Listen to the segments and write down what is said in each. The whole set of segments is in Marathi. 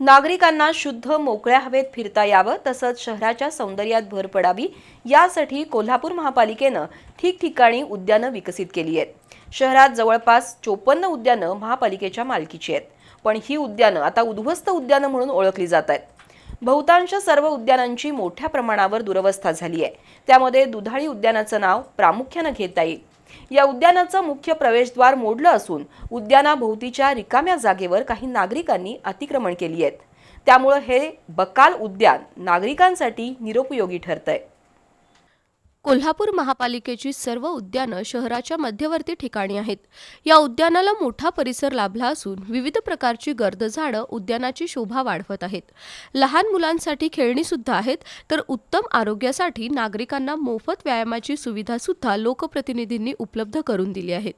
नागरिकांना शुद्ध मोकळ्या हवेत फिरता यावं तसंच शहराच्या सौंदर्यात भर पडावी यासाठी कोल्हापूर महापालिकेनं ठिकठिकाणी उद्यानं विकसित केली आहेत. शहरात जवळपास चोपन्न उद्यानं महापालिकेच्या मालकीची आहेत. पण ही उद्यानं आता उद्ध्वस्त उद्यानं म्हणून ओळखली जात आहेत. बहुतांश सर्व उद्यानांची मोठ्या प्रमाणावर दुरवस्था झाली आहे. त्यामध्ये दुधाळी उद्यानाचं नाव प्रामुख्यानं घेता येईल. या उद्यानाचं मुख्य प्रवेशद्वार मोडलं असून उद्यानाभोवतीच्या रिकाम्या जागेवर काही नागरिकांनी अतिक्रमण केली आहेत. त्यामुळं हे बकाल उद्यान नागरिकांसाठी निरुपयोगी ठरतंय. कोल्हापूर महापालिकेची सर्व उद्यानं शहराच्या मध्यवर्ती ठिकाणी आहेत. या उद्यानाला मोठा परिसर लाभला असून विविध प्रकारची गर्द झाडं उद्यानाची शोभा वाढवत आहेत. लहान मुलांसाठी खेळणी सुद्धा आहेत तर उत्तम आरोग्यासाठी नागरिकांना मोफत व्यायामाची सुविधा सुद्धा लोकप्रतिनिधींनी उपलब्ध करून दिली आहेत.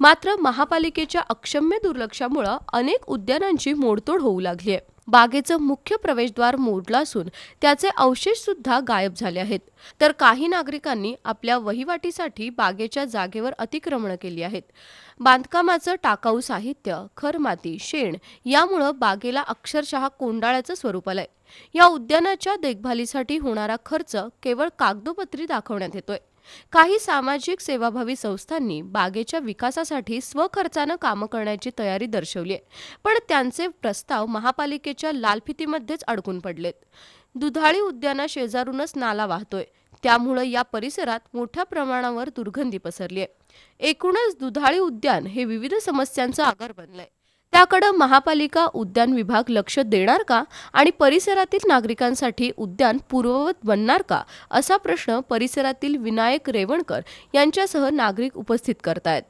मात्र महापालिकेच्या अक्षम्य दुर्लक्षामुळं अनेक उद्यानांची मोडतोड होऊ लागली आहे. बागेचं मुख्य प्रवेशद्वार मोडलं असून त्याचे अवशेष सुद्धा गायब झाले आहेत. तर काही नागरिकांनी आपल्या वहिवाटीसाठी बागेच्या जागेवर अतिक्रमण केली आहेत. बांधकामाचं टाकाऊ साहित्य खरमाती शेण यामुळं बागेला अक्षरशः कोंडाळ्याचं स्वरूप आलंय. या उद्यानाच्या देखभालीसाठी होणारा खर्च केवळ कागदोपत्री दाखवण्यात येतोय. काही सामाजिक सेवाभावी संस्थांनी बागेच्या विकासासाठी स्वखर्चानं कामं करण्याची तयारी दर्शवली आहे. पण त्यांचे प्रस्ताव महापालिकेच्या लालफितीमध्येच अडकून पडलेत. दुधाळी उद्याना शेजारूनच नाला वाहतोय. त्यामुळं या परिसरात मोठ्या प्रमाणावर दुर्गंधी पसरली आहे. एकूणच दुधाळी उद्यान हे विविध समस्यांचं आगार बनलंय. त्याकडं महापालिका उद्यान विभाग लक्ष देणार का आणि परिसरातील नागरिकांसाठी उद्यान पूर्ववत बनणार का असा प्रश्न परिसरातील विनायक रेवणकर यांच्यासह नागरिक उपस्थित करतायत.